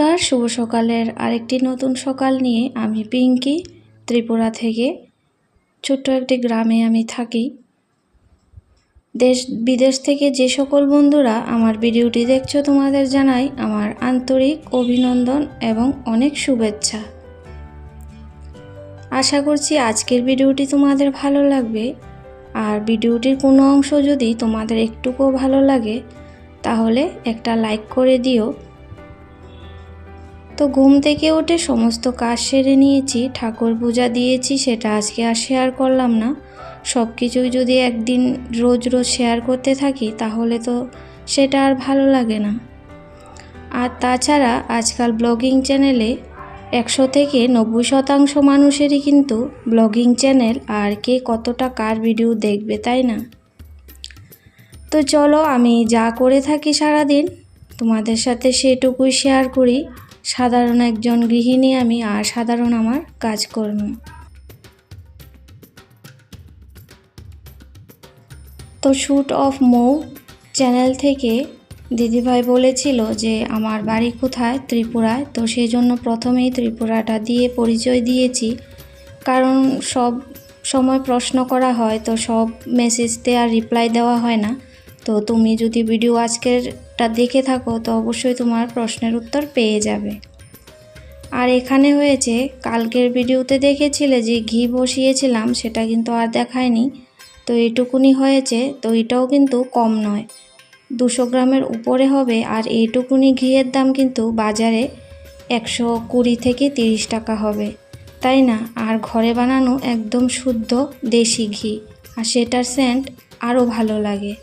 নমস্কার, শুভ সকালের আরেকটি নতুন সকাল নিয়ে আমি পিঙ্কি, ত্রিপুরা থেকে। ছোট্ট একটি গ্রামে আমি থাকি। দেশ, বিদেশ থেকে যে সকল বন্ধুরা আমার ভিডিওটি দেখছ, তোমাদের জানাই আমার আন্তরিক অভিনন্দন এবং অনেক শুভেচ্ছা। আশা করছি আজকের ভিডিওটি তোমাদের ভালো লাগবে। আর ভিডিওটির কোনো অংশ যদি তোমাদের একটুকুও ভালো লাগে, তাহলে একটা লাইক করে দিও। তো ঘুম থেকে উঠে সমস্ত কাজ সেরে নিয়েছি, ঠাকুর পূজা দিয়েছি, সেটা আজকে আর শেয়ার করলাম না। সব কিছুই যদি একদিন রোজ রোজ শেয়ার করতে থাকি, তাহলে তো সেটা আর ভালো লাগে না। আর তাছাড়া আজকাল ব্লগিং চ্যানেলে একশো থেকে নব্বই শতাংশ মানুষেরই কিন্তু ব্লগিং চ্যানেল আর কে কতটা কার ভিডিও দেখবে, তাই না? তো চলো, আমি যা করে থাকি সারাদিন, তোমাদের সাথে সেটুকুই শেয়ার করি। সাধারণ একজন গৃহিণী আমি আর সাধারণ আমার কাজকর্ম। তো শ্যুট অফ মৌ চ্যানেল থেকে দিদিভাই বলেছিল যে, আমার বাড়ি কোথায়? ত্রিপুরায়। তো সেই জন্য প্রথমেই ত্রিপুরাটা দিয়ে পরিচয় দিয়েছি। কারণ সব সময় প্রশ্ন করা হয়, তো সব মেসেজতে আর রিপ্লাই দেওয়া হয় না। তো তুমি যদি ভিডিও আজকেরটা দেখে থাকো তো অবশ্যই তোমার প্রশ্নের উত্তর পেয়ে যাবে। আর এখানে হয়েছে, কালকের ভিডিওতে দেখেছিলে যে ঘি বসিয়েছিলাম, সেটা কিন্তু আর দেখায়নি। তো এইটুকুনি হয়েছে, তো এটাও কিন্তু কম নয়। দুশো গ্রামের উপরে হবে, আর এইটুকুনি ঘিয়ের দাম কিন্তু বাজারে একশো কুড়ি থেকে তিরিশ টাকা হবে। তাই না? আর ঘরে বানানো একদম শুদ্ধ দেশি ঘি, আর সেটার সেন্ট আরও ভালো লাগে।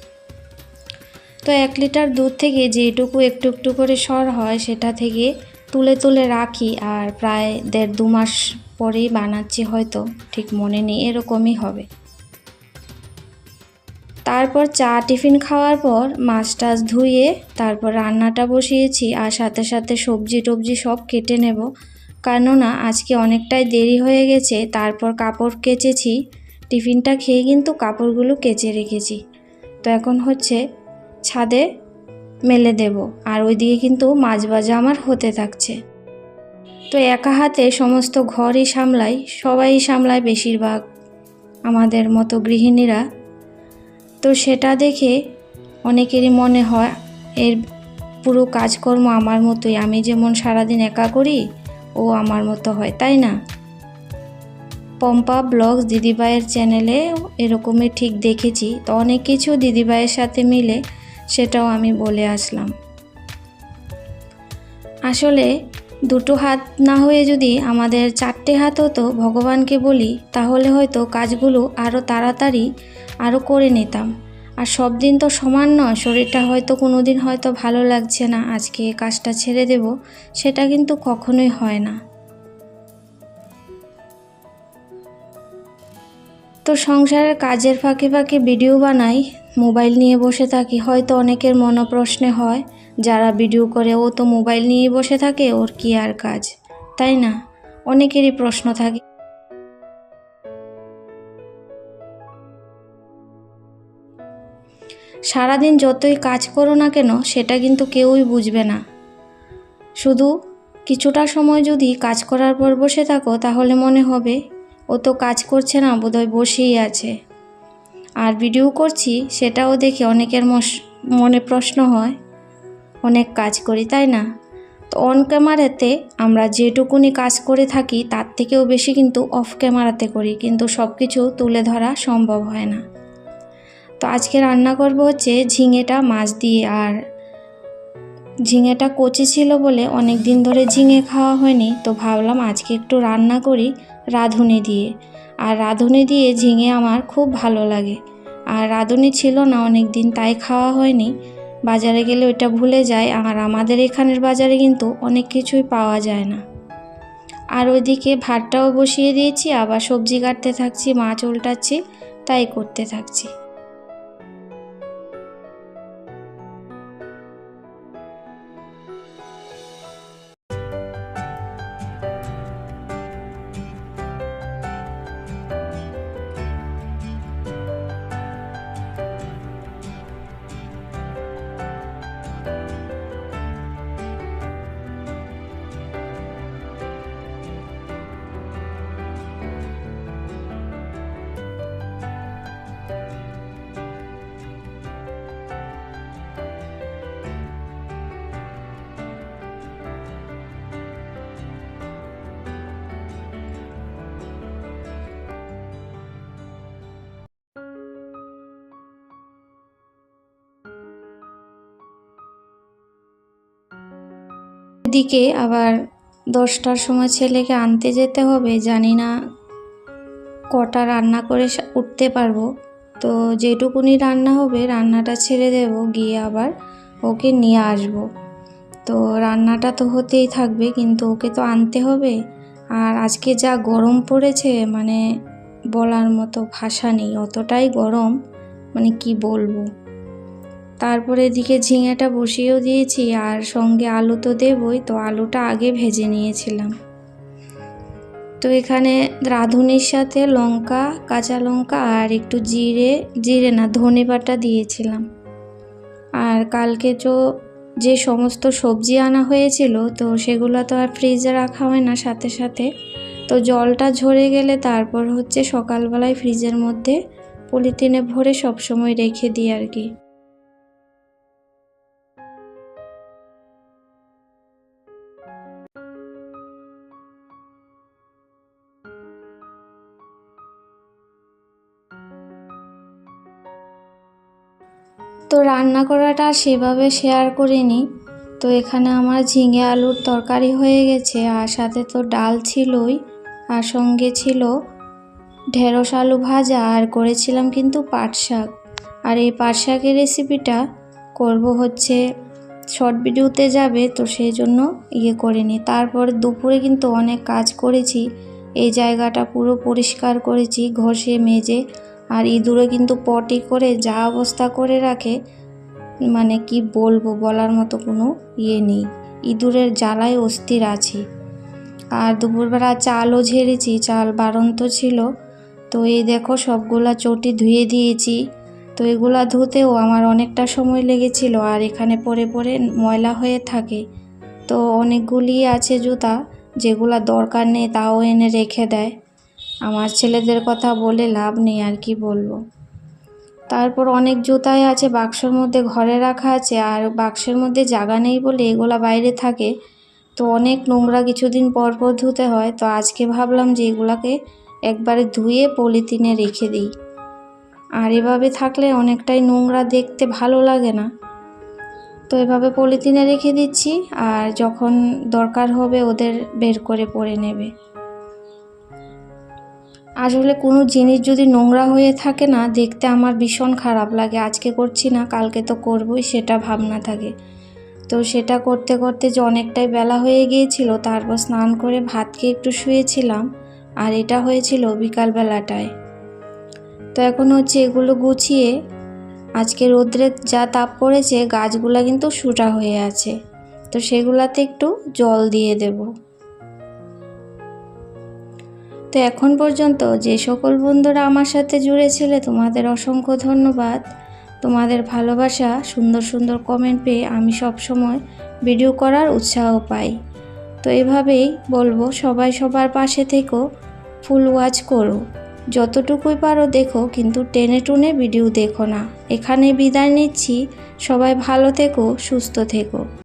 তো এক লিটার দুধ থেকে যেটুকু একটু একটু করে সর হয়, সেটা থেকে তুলে তুলে রাখি আর প্রায় দেড় দু মাস পরেই বানাচ্ছি হয়তো, ঠিক মনে নেই, এরকমই হবে। তারপর চা টিফিন খাওয়ার পর মাছ টাছ ধুয়ে তারপর রান্নাটা বসিয়েছি আর সাথে সাথে সবজি টবজি সব কেটে নেব। কেননা আজকে অনেকটাই দেরি হয়ে গেছে, তারপর কাপড় কেচেছি। টিফিনটা খেয়ে কিন্তু কাপড়গুলো কেচে রেখেছি। তো এখন হচ্ছে ছাদে মেলে দেব, আর ওইদিকে কিন্তু মাছ ভাজা আমার হতে থাকছে। তো একা হাতে সমস্ত ঘরই সামলাই, সবাই সামলায় বেশিরভাগ আমাদের মতো গৃহিণীরা। তো সেটা দেখে অনেকেরই মনে হয়, এর পুরো কাজকর্ম আমার মতোই, আমি যেমন সারাদিন একা করি, ও আমার মতো হয়, তাই না? পম্পা ব্লগস দিদিভাইয়ের চ্যানেলে এরকমই ঠিক দেখেছি। তো অনেক কিছু দিদিভাইয়ের সাথে মিলে সেটাও আমি বলে আসলাম। আসলে দুটো হাত না হয়ে যদি আমাদের চারটে হাত হতো ভগবানকে বলি, তাহলে হয়তো কাজগুলো আরও তাড়াতাড়ি আরও করে নিতাম। আর সব দিন তো সমান নয়, শরীরটা হয়তো কোনো দিন হয়তো ভালো লাগছে না, আজকে কাজটা ছেড়ে দেব, সেটা কিন্তু কখনোই হয় না। তো সংসারের কাজের ফাঁকে ফাঁকে ভিডিও বানাই মোবাইল নিয়ে বসে থাকি, হয়তো অনেকের মনোপ্রশ্নে হয়, যারা ভিডিও করে ও তো মোবাইল নিয়ে বসে থাকে, ওর কি আর কাজ? তাই না? অনেকেরই প্রশ্ন থাকে। সারাদিন যতই কাজ করো না কেন, সেটা কিন্তু কেউই বুঝবে না। শুধু কিছুটা সময় যদি কাজ করার পর বসে থাকো, তাহলে মনে হবে, ও তো কাজ করছে না, বোধহয় বসেই আছে। আর ভিডিও করছি সেটাও দেখে অনেকের মনে প্রশ্ন হয়, অনেক কাজ করি, তাই না? তো অন ক্যামেরাতে আমরা যেটুকুনি কাজ করে থাকি, তার থেকেও বেশি কিন্তু অফ ক্যামেরাতে করি, কিন্তু সব কিছু তুলে ধরা সম্ভব হয় না। তো আজকে রান্না করব হচ্ছে ঝিঙেটা মাছ দিয়ে, আর ঝিঙেটা কচি ছিল বলে অনেক দিন ধরে ঝিঙে খাওয়া হয়নি, তো ভাবলাম আজকে একটু রান্না করি রাঁধুনি দিয়ে। আর রাঁধুনি দিয়ে ঝিঙে আমার খুব ভালো লাগে। আর রাঁধুনি ছিল না অনেক দিন তাই খাওয়া হয়নি। বাজারে গেলে ওইটা ভুলে যায়, আর আমাদের এখানের বাজারে কিন্তু অনেক কিছুই পাওয়া যায় না। আর ওইদিকে ভাতটাও বসিয়ে দিয়েছি, আবার সবজি কাটতে থাকছি, মাছ উল্টাচ্ছি, তাই করতে থাকছি। দিকে আবার দশটার সময় ছেলেকে আনতে যেতে হবে, জানি না কটা রান্না করে উঠতে পারব। তো যেটুকুনি রান্না হবে রান্নাটা ছেড়ে দেব, গিয়ে আবার ওকে নিয়ে আসব। তো রান্নাটা তো হতেই থাকবে, কিন্তু ওকে তো আনতে হবে। আর আজকে যা গরম পড়েছে মানে বলার মতো ভাষা নেই, অতটাই গরম মানে কি বলব? তারপরে এদিকে ঝিঙেটা বসিয়েও দিয়েছি আর সঙ্গে আলু তো দেবই, তো আলুটা আগে ভেজে নিয়েছিলাম। তো এখানে রাঁধুনির সাথে লঙ্কা, কাঁচা লঙ্কা আর একটু জিরে জিরে না, ধনে বাটা দিয়েছিলাম। আর কালকে তো যে সমস্ত সবজি আনা হয়েছিল, তো সেগুলো তো আর ফ্রিজে রাখা হয় না সাথে সাথে। তো জলটা ঝরে গেলে তারপর হচ্ছে সকালবেলায় ফ্রিজের মধ্যে পলিথিনে ভরে সবসময় রেখে দিই আর কি। রান্না করাটা সেভাবে শেয়ার করিনি। তো এখানে আমার ঝিঙে আলুর তরকারি হয়ে গেছে, আর সাথে তো ডাল ছিলই, আর সঙ্গে ছিল ঢেঁড়স আলু ভাজা, আর করেছিলাম কিন্তু পাট শাক। আর এই পাট শাকের রেসিপিটা করব হচ্ছে শর্ট ভিডিওতে যাবে, তো সেই জন্য ইয়ে করিনি। তারপর দুপুরে কিন্তু অনেক কাজ করেছি, এই জায়গাটা পুরো পরিষ্কার করেছি, ঘষে, মেজে আর ইঁদুরে কিন্তু পটি করে যা অবস্থা করে রাখে মানে কি বলব বলার মতো কোনো ইয়ে নেই। ইঁদুরের জ্বালায় অস্থির আছি। আর দুপুরবেলা চালও ঝেড়েছি, চাল বারন্ত ছিল। তো এই দেখো সবগুলা চটি ধুয়ে দিয়েছি। তো এগুলা ধুতেও আমার অনেকটা সময় লেগেছিল আর এখানে পরে পরে ময়লা হয়ে থাকে। তো অনেকগুলি আছে জুতা, যেগুলা দরকার নেই তাও এনে রেখে দেয়। আমার ছেলেদের কথা বলে লাভ নেই আর কি বলব। তারপর অনেক জুতাই আছে, বাক্সর মধ্যে ঘরে রাখা আছে আর বাক্সের মধ্যে জায়গা নেই বলে এগুলা বাইরে থাকে। তো অনেক নোংরা কিছুদিন পর পর ধুতে হয়। তো আজকে ভাবলাম যে এগুলাকে একবারে ধুয়ে পলিথিনে রেখে দিই। আর এভাবে থাকলে অনেকটাই নোংরা দেখতে ভালো লাগে না। তো এভাবে পলিথিনে রেখে দিচ্ছি আর যখন দরকার হবে ওদের বের করে পরে নেবে। আসলে কোনো জিনিস যদি নোংরা হয়ে থাকে না, দেখতে আমার ভীষণ খারাপ লাগে। আজকে করছি না, কালকে তো করবই, সেটা ভাবনা থাকে। তো সেটা করতে করতে যে অনেকটাই বেলা হয়ে গিয়েছিল, তারপর স্নান করে ভাত খেয়ে একটু শুয়েছিলাম, আর এটা হয়েছিল বিকালবেলাটায় তো এখন হচ্ছে এগুলো গুছিয়ে, আজকে রোদ্রের যা তাপ পড়েছে, গাছগুলা কিন্তু শুটা হয়ে আছে। তো সেগুলাতে একটু জল দিয়ে দেবো। তো এখন পর্যন্ত যে সকল বন্ধুরা আমার সাথে জুড়েছিলে, তোমাদের অসংখ্য ধন্যবাদ। তোমাদের ভালোবাসা, সুন্দর সুন্দর কমেন্ট পেয়ে আমি সব সময় ভিডিও করার উৎসাহ পাই। তো এভাবেই বলব, সবাই সবার পাশে থেকো ফুল ওয়াচ করো। যতটুকুই পারো দেখো, কিন্তু টেনে টুনে ভিডিও দেখো না। এখানে বিদায় নিচ্ছি। সবাই ভালো থেকো, সুস্থ থেকো।